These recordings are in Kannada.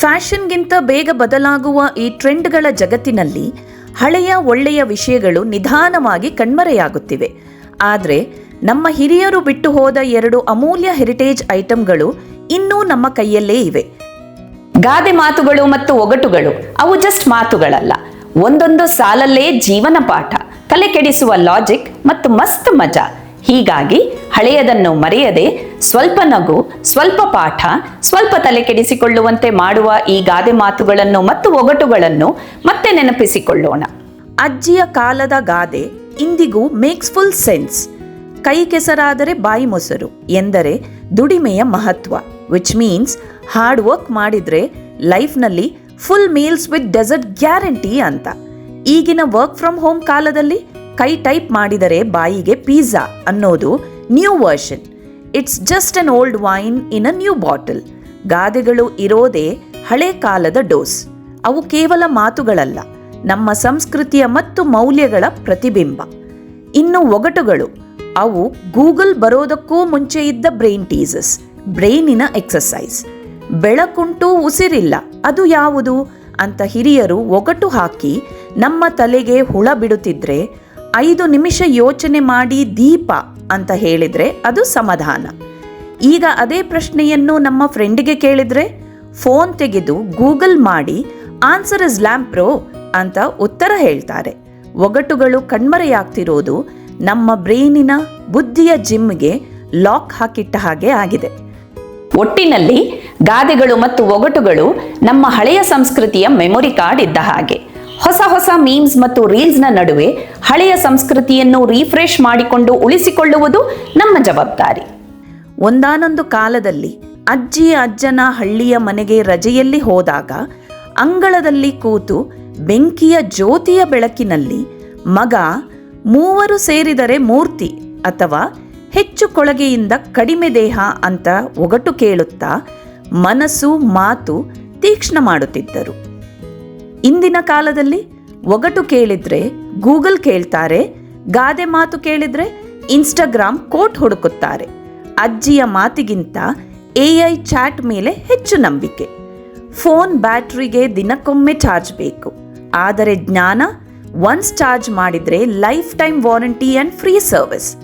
ಸಮಯಕ್ಕಿಂತ ಬೇಗ ಬದಲಾಗುವ ಈ ಟ್ರೆಂಡ್ಗಳ ಜಗತ್ತಿನಲ್ಲಿ ಹಳೆಯ ಒಳ್ಳೆಯ ವಿಷಯಗಳು ನಿಧಾನವಾಗಿ ಕಣ್ಮರೆಯಾಗುತ್ತಿವೆ. ಆದರೆ ನಮ್ಮ ಹಿರಿಯರು ಬಿಟ್ಟು ಹೋದ ಎರಡು ಅಮೂಲ್ಯ ಹೆರಿಟೇಜ್ ಐಟಂಗಳು ಇನ್ನೂ ನಮ್ಮ ಕೈಯಲ್ಲೇ ಇವೆ. ಗಾದೆ ಮಾತುಗಳು ಮತ್ತು ಒಗಟುಗಳು, ಅವು ಜಸ್ಟ್ ಮಾತುಗಳಲ್ಲ. ಒಂದೊಂದು ಸಾಲಲ್ಲೇ ಜೀವನ ಪಾಠ. ತಲೆ ಕೆಡಿಸುವ ಲಾಜಿಕ್ ಮತ್ತು ಮಸ್ತ್ ಮಜಾ. ಹೀಗಾಗಿ ಹಳೆಯದನ್ನು ಮರೆಯದೆ ಸ್ವಲ್ಪ ನಗು, ಸ್ವಲ್ಪ ಪಾಠ, ಸ್ವಲ್ಪ ತಲೆ ಕೆಡಿಸಿಕೊಳ್ಳುವಂತೆ ಮಾಡುವ ಈ ಗಾದೆ ಮಾತುಗಳನ್ನು ಮತ್ತು ಒಗಟುಗಳನ್ನು ಮತ್ತೆ ನೆನಪಿಸಿಕೊಳ್ಳೋಣ. ಅಜ್ಜಿಯ ಕಾಲದ ಗಾದೆ ಇಂದಿಗೂ ಮೇಕ್ಸ್ ಫುಲ್ ಸೆನ್ಸ್ ಕೈ ಕೆಸರಾದರೆ ಬಾಯಿ ಮೊಸರು ಎಂದರೆ ದುಡಿಮೆಯ ಮಹತ್ವ ವಿಚ್ ಮೀನ್ಸ್ ಹಾರ್ಡ್ ವರ್ಕ್ ಮಾಡಿದರೆ ಲೈಫ್ನಲ್ಲಿ full meals with dessert guarantee ಅಂತ. ಈಗಿನ ವರ್ಕ್ ಫ್ರಮ್ ಹೋಮ್ ಕಾಲದಲ್ಲಿ ಕೈ ಟೈಪ್ ಮಾಡಿದರೆ ಬಾಯಿಗೆ ಪಿಜ್ಜಾ ಅನ್ನೋದು new version. It's just an old wine in a new bottle ಗಾದೆಗಳು ಇರೋದೇ ಹಳೆ ಕಾಲದ ಡೋಸ್. ಅವು ಕೇವಲ ಮಾತುಗಳಲ್ಲ, ನಮ್ಮ ಸಂಸ್ಕೃತಿಯ ಮತ್ತು ಮೌಲ್ಯಗಳ ಪ್ರತಿಬಿಂಬ. ಇನ್ನು ಒಗಟುಗಳು, ಅವು ಗೂಗಲ್ ಬರೋದಕ್ಕೂ ಮುಂಚೆ ಇದ್ದ ಬ್ರೈನ್ ಟೀಸಸ್, ಬ್ರೈನಿನ ಎಕ್ಸಸೈಸ್ ಬೆಳಕುಂಟು ಉಸಿರಿಲ್ಲ, ಅದು ಯಾವುದು? ಅಂತ ಹಿರಿಯರು ಒಗಟು ಹಾಕಿ ನಮ್ಮ ತಲೆಗೆ ಹುಳ ಬಿಡುತ್ತಿದ್ರೆ ಐದು ನಿಮಿಷ ಯೋಚನೆ ಮಾಡಿ ದೀಪ ಅಂತ ಹೇಳಿದರೆ ಅದು ಸಮಾಧಾನ. ಈಗ ಅದೇ ಪ್ರಶ್ನೆಯನ್ನು ನಮ್ಮ ಫ್ರೆಂಡಿಗೆ ಕೇಳಿದರೆ, ಫೋನ್ ತೆಗೆದು ಗೂಗಲ್ ಮಾಡಿ ಆನ್ಸರ್ ಇಸ್ ಪ್ರೋ ಅಂತ ಉತ್ತರ ಹೇಳ್ತಾರೆ. ಒಗಟುಗಳು ಕಣ್ಮರೆಯಾಗ್ತಿರೋದು ನಮ್ಮ ಬ್ರೈನಿನ ಬುದ್ಧಿಯ ಜಿಮ್ಗೆ ಲಾಕ್ ಹಾಕಿಟ್ಟ ಹಾಗೆ ಆಗಿದೆ. ಒಟ್ಟಿನಲ್ಲಿ ಗಾದೆಗಳು ಮತ್ತು ಒಗಟುಗಳು ನಮ್ಮ ಹಳೆಯ ಸಂಸ್ಕೃತಿಯ ಮೆಮೊರಿ ಕಾರ್ಡ್ ಇದ್ದ ಹಾಗೆ. ಹೊಸ ಹೊಸ ಮೀಮ್ಸ್ ಮತ್ತು ರೀಲ್ಸ್ನ ನಡುವೆ ಹಳೆಯ ಸಂಸ್ಕೃತಿಯನ್ನು ರೀಫ್ರೆಶ್ ಮಾಡಿಕೊಂಡು ಉಳಿಸಿಕೊಳ್ಳುವುದು ನಮ್ಮ ಜವಾಬ್ದಾರಿ. ಒಂದಾನೊಂದು ಕಾಲದಲ್ಲಿ ಅಜ್ಜಿ ಅಜ್ಜನ ಹಳ್ಳಿಯ ಮನೆಗೆ ರಜೆಯಲ್ಲಿ ಹೋದಾಗ ಅಂಗಳದಲ್ಲಿ ಕೂತು ಬೆಂಕಿಯ ಜ್ಯೋತಿಯ ಬೆಳಕಿನಲ್ಲಿ ಮಗ ಮೂವರು ಸೇರಿದರೆ ಮೂರ್ತಿ ಅಥವಾ ಹೆಚ್ಚು ಕೊಳಗೆಯಿಂದ ಕಡಿಮೆ ದೇಹ ಅಂತ ಒಗಟು ಕೇಳುತ್ತಾ ಮನಸ್ಸು ಮಾತು ತೀಕ್ಷ್ಣ ಮಾಡುತ್ತಿದ್ದರು. ಇಂದಿನ ಕಾಲದಲ್ಲಿ ಒಗಟು ಕೇಳಿದ್ರೆ ಗೂಗಲ್ ಕೇಳ್ತಾರೆ, ಗಾದೆ ಮಾತು ಕೇಳಿದ್ರೆ ಇನ್ಸ್ಟಾಗ್ರಾಮ್ ಕೋಟ್ ಹುಡುಕುತ್ತಾರೆ. ಅಜ್ಜಿಯ ಮಾತಿಗಿಂತ ಎ ಚಾಟ್ ಮೇಲೆ ಹೆಚ್ಚು ನಂಬಿಕೆ. ಫೋನ್ ಬ್ಯಾಟ್ರಿಗೆ ದಿನಕ್ಕೊಮ್ಮೆ ಚಾರ್ಜ್ ಬೇಕು. ಆದರೆ ಜ್ಞಾನ ಒನ್ಸ್ ಚಾರ್ಜ್ ಮಾಡಿದರೆ lifetime warranty and free service.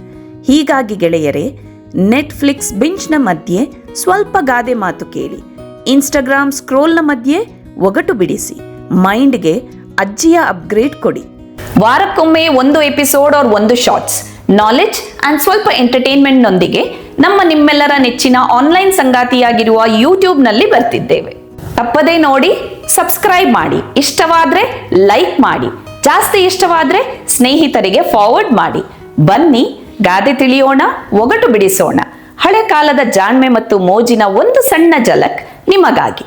ಹೀಗಾಗಿ ಗೆಳೆಯರೇ, ನೆಟ್ಫ್ಲಿಕ್ಸ್ ಬಿಂಚ್ನ ಮಧ್ಯೆ ಸ್ವಲ್ಪ ಗಾದೆ ಮಾತು ಕೇಳಿ, ಇನ್ಸ್ಟಾಗ್ರಾಮ್ ಸ್ಕ್ರೋಲ್ನ ಮಧ್ಯೆ ಒಗಟು ಬಿಡಿಸಿ. ಮೈಂಡ್ಗೆ ಅಜ್ಜಿಯ ಅಪ್ಗ್ರೇಡ್ ಕೊಡಿ. ವಾರಕ್ಕೊಮ್ಮೆ ಒಂದು ಎಪಿಸೋಡ್ ಆರ್ ಒಂದು ಶಾರ್ಟ್ಸ್ ನಾಲೆಜ್ ಅಂಡ್ ಸ್ವಲ್ಪ ಎಂಟರ್ಟೈನ್ಮೆಂಟ್ ನೊಂದಿಗೆ ನಮ್ಮ ನಿಮ್ಮೆಲ್ಲರ ನೆಚ್ಚಿನ ಆನ್ಲೈನ್ ಸಂಗಾತಿಯಾಗಿರುವ ಯೂಟ್ಯೂಬ್ನಲ್ಲಿ ಬರ್ತಿದ್ದೇವೆ. ತಪ್ಪದೇ ನೋಡಿ, ಸಬ್ಸ್ಕ್ರೈಬ್ ಮಾಡಿ. ಇಷ್ಟವಾದ್ರೆ ಲೈಕ್ ಮಾಡಿ. ಜಾಸ್ತಿ ಇಷ್ಟವಾದ್ರೆ ಸ್ನೇಹಿತರಿಗೆ ಫಾರ್ವರ್ಡ್ ಮಾಡಿ. ಬನ್ನಿ, ಗಾದೆ ತಿಳಿಯೋಣ, ಒಗಟು ಬಿಡಿಸೋಣ. ಹಳೆ ಕಾಲದ ಜಾಣ್ಮೆ ಮತ್ತು ಮೋಜಿನ ಒಂದು ಸಣ್ಣ ಜಲಕ್ ನಿಮಗಾಗಿ.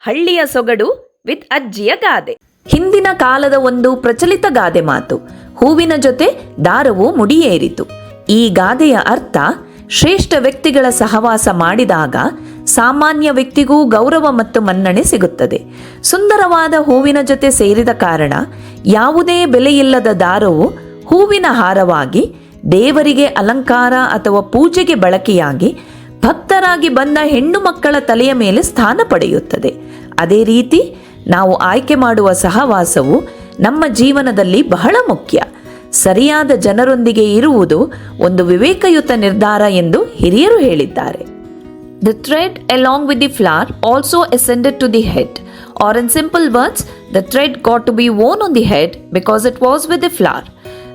ಹಳ್ಳಿಯ ಸೊಗಡು ವಿತ್ ಅಜ್ಜಿಯ ಗಾದೆ. ಹಿಂದಿನ ಕಾಲದ ಒಂದು ಪ್ರಚಲಿತ ಗಾದೆ ಮಾತು. ಹೂವಿನ ಜೊತೆ ದಾರವು ಮುಡಿಯೇರಿತು. ಈ ಗಾದೆಯ ಅರ್ಥ ಶ್ರೇಷ್ಠ ವ್ಯಕ್ತಿಗಳ ಸಹವಾಸ ಮಾಡಿದಾಗ ಸಾಮಾನ್ಯ ವ್ಯಕ್ತಿಗೂ ಗೌರವ ಮತ್ತು ಮನ್ನಣೆ ಸಿಗುತ್ತದೆ. ಸುಂದರವಾದ ಹೂವಿನ ಜೊತೆ ಸೇರಿದ ಕಾರಣ ಯಾವುದೇ ಬೆಲೆಯಿಲ್ಲದ ದಾರವು ಹೂವಿನ ಹಾರವಾಗಿ ದೇವರಿಗೆ ಅಲಂಕಾರ ಅಥವಾ ಪೂಜೆಗೆ ಬಳಕೆಯಾಗಿ ಭಕ್ತರಾಗಿ ಬಂದ ಹೆಣ್ಣು ಮಕ್ಕಳ ತಲೆಯ ಮೇಲೆ ಸ್ಥಾನ ಪಡೆಯುತ್ತದೆ. ಅದೇ ರೀತಿ ನಾವು ಆಯ್ಕೆ ಮಾಡುವ ಸಹವಾಸವು ನಮ್ಮ ಜೀವನದಲ್ಲಿ ಬಹಳ ಮುಖ್ಯ. ಸರಿಯಾದ ಜನರೊಂದಿಗೆ ಇರುವುದು ಒಂದು ವಿವೇಕಯುತ ನಿರ್ಧಾರ ಎಂದು ಹಿರಿಯರು ಹೇಳಿದ್ದಾರೆ. The thread along with the flower also ascended to the head or in simple words the thread got to be worn on the head because it was with the flower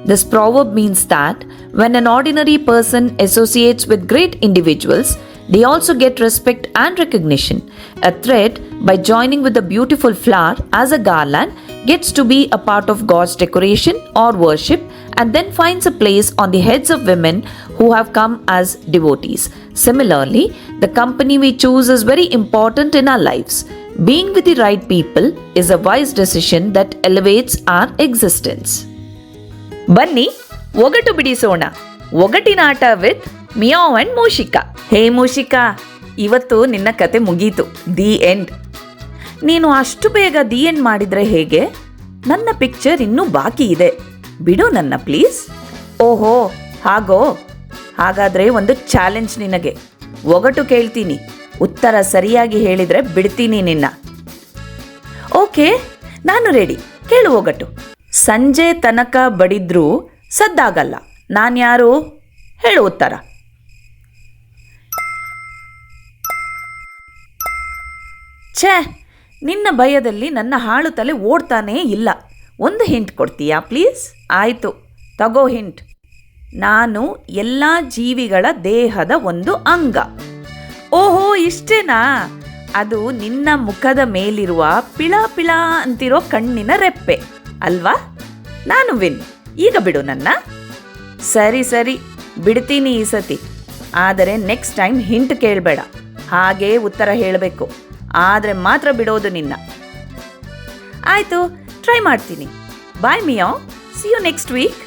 this proverb means that when an ordinary person associates with great individuals, they also get respect and recognition. A thread, by joining with a beautiful flower as a garland, gets to be a part of God's decoration or worship and then finds a place on the heads of women who have come as devotees. Similarly, the company we choose is very important in our lives. Being with the right people is a wise decision that elevates our existence. ಬನ್ನಿ ಒಗಟು ಬಿಡಿಸೋಣ ಒಗಟಿನಾಟ ವಿತ್ ಮಿಯಾವ್ ಅಂಡ್ ಮೂಷಿಕಾ. ಹೇ ಮೂಷಿಕಾ, ಇವತ್ತು ನಿನ್ನ ಕತೆ ಮುಗೀತು. The end. ನೀನು ಅಷ್ಟು ಬೇಗ ದಿ ಎಂಡ್ ಮಾಡಿದ್ರೆ ಹೇಗೆ? ನನ್ನ ಪಿಕ್ಚರ್ ಇನ್ನೂ ಬಾಕಿ ಇದೆ. ಬಿಡು ನನ್ನ ಪ್ಲೀಸ್. ಓಹೋ, ಹಾಗೋ? ಹಾಗಾದ್ರೆ ಒಂದು ಚಾಲೆಂಜ್ ನಿನಗೆ. ಒಗಟು ಕೇಳ್ತೀನಿ. ಉತ್ತರ ಸರಿಯಾಗಿ ಹೇಳಿದ್ರೆ ಬಿಡ್ತೀನಿ ನಿನ್ನ. ಓಕೆ, ನಾನು ರೆಡಿ. ಕೇಳು ಒಗಟು. ಸಂಜೆ ತನಕ ಬಡಿದ್ರೂ ಸದ್ದಾಗಲ್ಲ. ನಾನು ಯಾರು ಹೇಳು ಉತ್ತರ. ಛೇ, ನಿನ್ನ ಭಯದಲ್ಲಿ ನನ್ನ ಹಾಳು ತಲೆ ಓಡ್ತಾನೇ ಇಲ್ಲ. ಒಂದು ಹಿಂಟ್ ಕೊಡ್ತೀಯಾ ಪ್ಲೀಸ್ ಆಯಿತು, ತಗೋ ಹಿಂಟ್ ನಾನು ಎಲ್ಲ ಜೀವಿಗಳ ದೇಹದ ಒಂದು ಅಂಗ. ಓಹೋ, ಇಷ್ಟೇನಾ? ಅದು ನಿನ್ನ ಮುಖದ ಮೇಲಿರುವ ಪಿಳ ಪಿಳ ಅಂತಿರೋ ಕಣ್ಣಿನ ರೆಪ್ಪೆ. ಅಲ್ವಾ? ನಾನು ವಿನ್ ಈಗ ಬಿಡು ನನ್ನ. ಸರಿ ಸರಿ, ಬಿಡ್ತೀನಿ ಈ ಸತಿ. ಆದರೆ ನೆಕ್ಸ್ಟ್ ಟೈಮ್ ಹಿಂಟ್ ಕೇಳಬೇಡ. ಹಾಗೇ ಉತ್ತರ ಹೇಳಬೇಕು. ಆದರೆ ಮಾತ್ರ ಬಿಡೋದು ನಿನ್ನ. ಆಯಿತು ಟ್ರೈ ಮಾಡ್ತೀನಿ. ಬಾಯ್ ಮಿಯೋ ಸಿ ಯು ನೆಕ್ಸ್ಟ್ ವೀಕ್